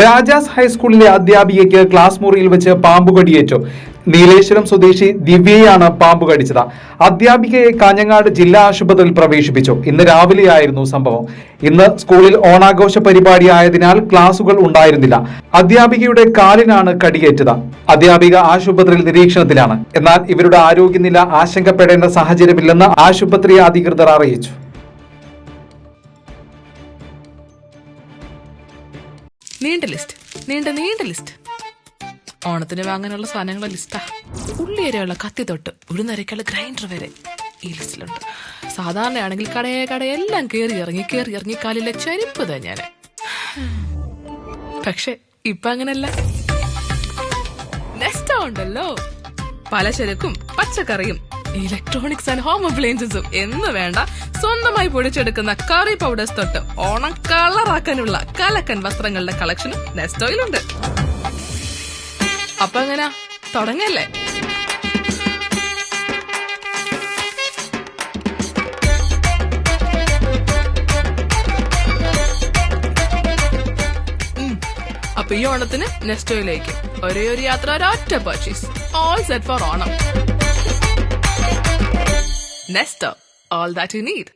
രാജാസ് ഹൈസ്കൂളിലെ അധ്യാപികയ്ക്ക് ക്ലാസ് മുറിയിൽ വെച്ച് പാമ്പ് കടിയേറ്റു. നീലേശ്വരം സ്വദേശി ദിവ്യയാണ് പാമ്പ് കടിച്ചത്. അധ്യാപികയെ കാഞ്ഞങ്ങാട് ജില്ലാ ആശുപത്രിയിൽ പ്രവേശിപ്പിച്ചു. ഇന്ന് രാവിലെയായിരുന്നു സംഭവം. ഇന്ന് സ്കൂളിൽ ഓണാഘോഷ പരിപാടി ആയതിനാൽ ക്ലാസുകൾ ഉണ്ടായിരുന്നില്ല. അധ്യാപികയുടെ കാലിനാണ് കടിയേറ്റത്. അധ്യാപിക ആശുപത്രിയിൽ നിരീക്ഷണത്തിലാണ്. എന്നാൽ ഇവരുടെ ആരോഗ്യനില ആശങ്കപ്പെടേണ്ട സാഹചര്യമില്ലെന്ന് ആശുപത്രി അധികൃതർ അറിയിച്ചു. നീണ്ട ലിസ്റ്റ്. നീണ്ട നീണ്ട ലിസ്റ്റ്. ഓണത്തിന് വാങ്ങാനുള്ള സാധനങ്ങളുടെ ലിസ്റ്റാ. ഉള്ളി വരെയുള്ള കത്തി തൊട്ട് ഉഴുന്നരയ്ക്കുള്ള ഗ്രൈൻഡർ വരെ ഈ ലിസ്റ്റിലുണ്ട്. സാധാരണയാണെങ്കിൽ കടയെ കടയെല്ലാം കയറി ഇറങ്ങി കയറി ഇറങ്ങി കാലിലെ ചരിപ്പ് ഞാൻ പക്ഷെ ഇപ്പൊ അങ്ങനല്ല. നെസ്റ്റ ഉണ്ടല്ലോ. പലചരക്കും പച്ചക്കറിയും ഇലക്ട്രോണിക്സ് ആൻഡ് ഹോം അപ്ലയൻസസും എന്ന് വേണ്ട. സ്വന്തമായി പൊടിച്ചെടുക്കുന്ന കറി പൗഡേഴ്സ് തൊട്ട് ഓണം കളറാക്കാനുള്ള കലക്കൻ വസ്ത്രങ്ങളുടെ കളക്ഷനും നെസ്റ്റോയിലുണ്ട് അപ്പൊ എങ്ങനെ? തുടങ്ങല്ലേ? ഈ ഓണത്തിന് നെസ്റ്റോയിലേക്ക് ഒരേ ഒരു യാത്ര ഒരൊറ്റ purchase all set for Onam. Nesto all that you need